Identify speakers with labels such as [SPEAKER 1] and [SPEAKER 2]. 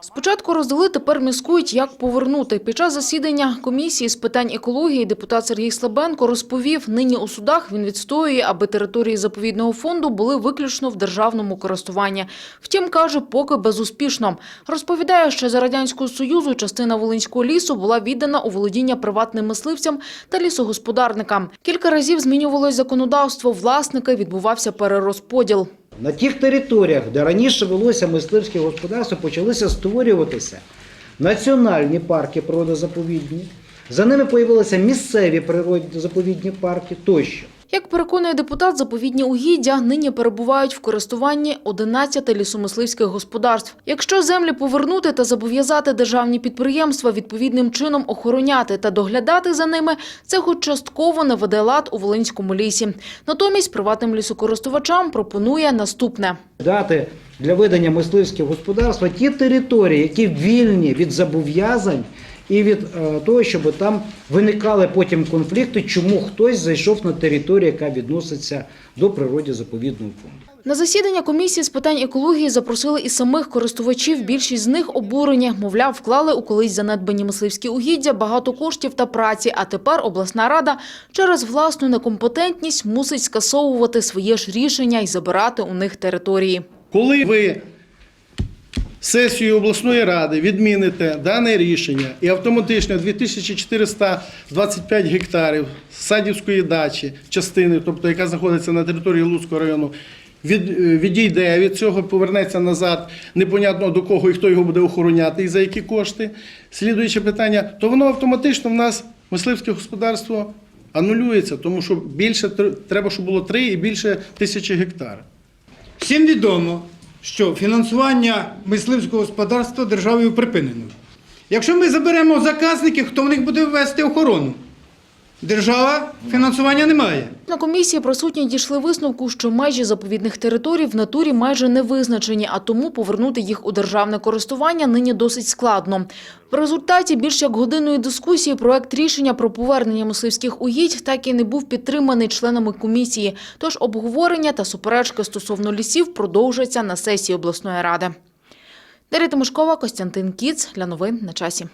[SPEAKER 1] Спочатку роздали, тепер міскують, як повернути. Під час засідання комісії з питань екології депутат Сергій Слабенко розповів, нині у судах він відстоює, аби території заповідного фонду були виключно в державному користуванні. Втім, каже, поки безуспішно. Розповідає, що за Радянського Союзу частина Волинського лісу була віддана у володіння приватним мисливцям та лісогосподарникам. Кілька разів змінювалось законодавство, власники, відбувався перерозподіл.
[SPEAKER 2] На тих територіях, де раніше велося мисливське господарство, почалися створюватися національні парки природозаповідні. За ними появилися місцеві природозаповідні парки тощо.
[SPEAKER 1] Як переконує депутат, заповідні угіддя нині перебувають в користуванні 11 лісомисливських господарств. Якщо землі повернути та зобов'язати державні підприємства відповідним чином охороняти та доглядати за ними, це хоч частково наведе лад у Волинському лісі. Натомість приватним лісокористувачам пропонує наступне.
[SPEAKER 2] Дати для ведення мисливського господарства ті території, які вільні від зобов'язань і від е, того, щоб там виникали потім конфлікти, чому хтось зайшов на територію, яка відноситься до природозаповідного фонду.
[SPEAKER 1] На засідання комісії з питань екології запросили і самих користувачів. Більшість з них обурені. Мовляв, вклали у колись занедбані мисливські угіддя багато коштів та праці, а тепер обласна рада через власну некомпетентність мусить скасовувати своє ж рішення і забирати у них території.
[SPEAKER 3] Коли ви сесією обласної ради відміните дане рішення і автоматично 2425 гектарів садівської дачі, частини, тобто яка знаходиться на території Луцького району, від, відійде від цього, повернеться назад, непонятно до кого і хто його буде охороняти і за які кошти. Слідуюче питання, то воно автоматично в нас мисливське господарство анулюється, тому що більше треба, щоб було 3 і більше тисячі гектарів.
[SPEAKER 4] Всім відомо, що фінансування мисливського господарства державою припинено. Якщо ми заберемо заказників, хто в них буде вести охорону? Держава фінансування не має.
[SPEAKER 1] На комісії присутні дійшли висновку, що межі заповідних територій в натурі майже не визначені, а тому повернути їх у державне користування нині досить складно. В результаті більш як годинної дискусії проект рішення про повернення мисливських угідь так і не був підтриманий членами комісії. Тож обговорення та суперечки стосовно лісів продовжаться на сесії обласної ради. Дар'я Тимошкова, Костянтин Кіц. Для новин на часі.